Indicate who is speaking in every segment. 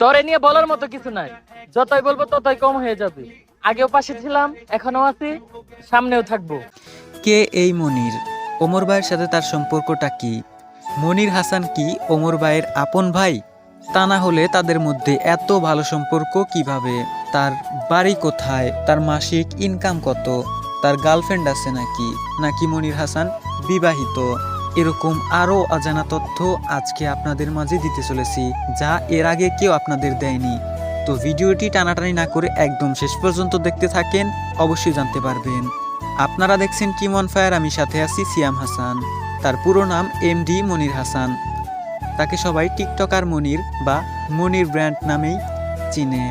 Speaker 1: তোরে নিয়ে বলার মতো কিছু নাই। যতই বলব ততই কম হয়ে যাবে। আগেও পাশে ছিলাম এখনও আছি, সামনেও থাকব।
Speaker 2: কে এই মনির? ওমর ভাইয়ের সাথে তার সম্পর্কটা কি? মনির হাসান কি ওমর ভাইয়ের আপন ভাই? তা না হলে তাদের মধ্যে এত ভালো সম্পর্ক কীভাবে? তার বাড়ি কোথায়? তার মাসিক ইনকাম কত? তার গার্লফ্রেন্ড আছে নাকি? নাকি মনির হাসান বিবাহিত? এরকম আরও অজানা তথ্য আজকে আপনাদের মাঝে দিতে চলেছি, যা এর আগে কেউ আপনাদের দেয়নি। তো ভিডিওটি টানাটানি না করে একদম শেষ পর্যন্ত দেখতে থাকেন, অবশ্যই জানতে পারবেন। আপনারা দেখছেন টিমন ফায়ার, আমি সাথে আছি সিয়াম হাসান, তার পুরো নাম এম ডি মনির হাসান। তাকে সবাই টিকটকার মনির বা মনির ব্র্যান্ড নামেই চিনে।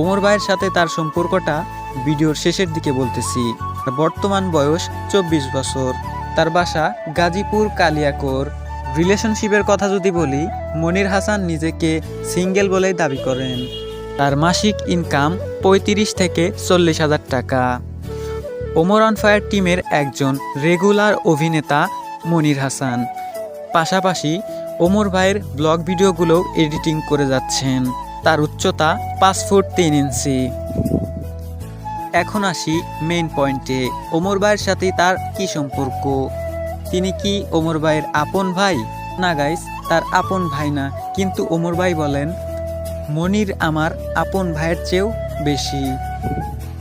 Speaker 2: ওমর ভাইয়ের সাথে তার সম্পর্কটা ভিডিওর শেষের দিকে বলতেছি বর্তমান বয়স চব্বিশ বছর। তার বাসা গাজীপুর কালিয়াকোর। রিলেশনশিপের কথা যদি বলি, মনির হাসান নিজেকে সিঙ্গেল বলেই দাবি করেন। তার মাসিক ইনকাম পঁয়ত্রিশ থেকে চল্লিশ হাজার টাকা। ওমর অন ফায়ার টিমের একজন রেগুলার অভিনেতা মনির হাসান। পাশাপাশি ওমর ভাইয়ের ব্লগ ভিডিওগুলোও এডিটিং করে যাচ্ছেন। তার উচ্চতা পাঁচ ফুট তিন ইঞ্চি। এখন আসি মেইন পয়েন্টে ওমর ভাইয়ের সাথে তার কি সম্পর্ক? তিনি কি ওমর ভাইয়ের আপন ভাই? না গাইস তার আপন ভাই না। কিন্তু ওমর ভাই বলেন, মনির আমার আপন ভাইয়ের চেয়েও বেশি।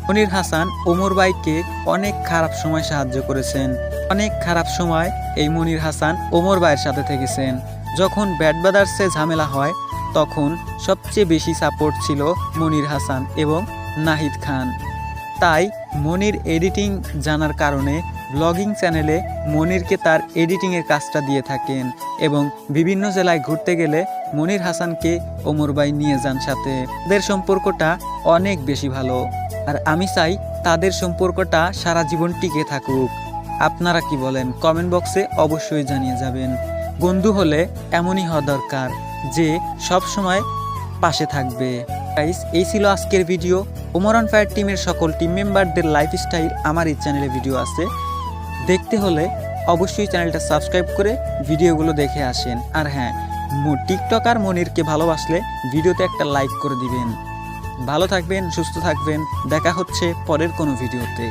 Speaker 2: মনির হাসান ওমর ভাইকে অনেক খারাপ সময় সাহায্য করেছেন। অনেক খারাপ সময় এই মনির হাসান ওমর ভাইয়ের সাথে থেকেছেন। যখন ব্যাট ব্রাদার্সে ঝামেলা হয়, তখন সবচেয়ে বেশি সাপোর্ট ছিল মনির হাসান এবং নাহিদ খান। তাই মনির এডিটিং জানার কারণে ব্লগিং চ্যানেলে মনিরকে তার এডিটিংয়ের কাজটা দিয়ে থাকেন এবং বিভিন্ন জেলায় ঘুরতে গেলে মনির হাসানকে ওমর ভাই নিয়ে যান সাথে। তাদের সম্পর্কটা অনেক বেশি ভালো। আর আমি চাই তাদের সম্পর্কটা সারা জীবন টিকে থাকুক। আপনারা কি বলেন? কমেন্ট বক্সে অবশ্যই জানিয়ে যাবেন। বন্ধু হলে এমনই হওয়া দরকার যে সব সময় পাশে থাকবে। এই ছিল আজকের ভিডিও। ওমরান ফায়ার টিমের সকল টিম মেম্বারদের লাইফস্টাইল আমার এই চ্যানেলে ভিডিও আছে। দেখতে হলে অবশ্যই চ্যানেলটা সাবস্ক্রাইব করে ভিডিওগুলো দেখে আসেন। আর হ্যাঁ টিকটক আর মনিরকে ভালোবাসলে ভিডিওতে একটা লাইক করে দিবেন। ভালো থাকবেন, সুস্থ থাকবেন। দেখা হচ্ছে পরের কোনো ভিডিওতে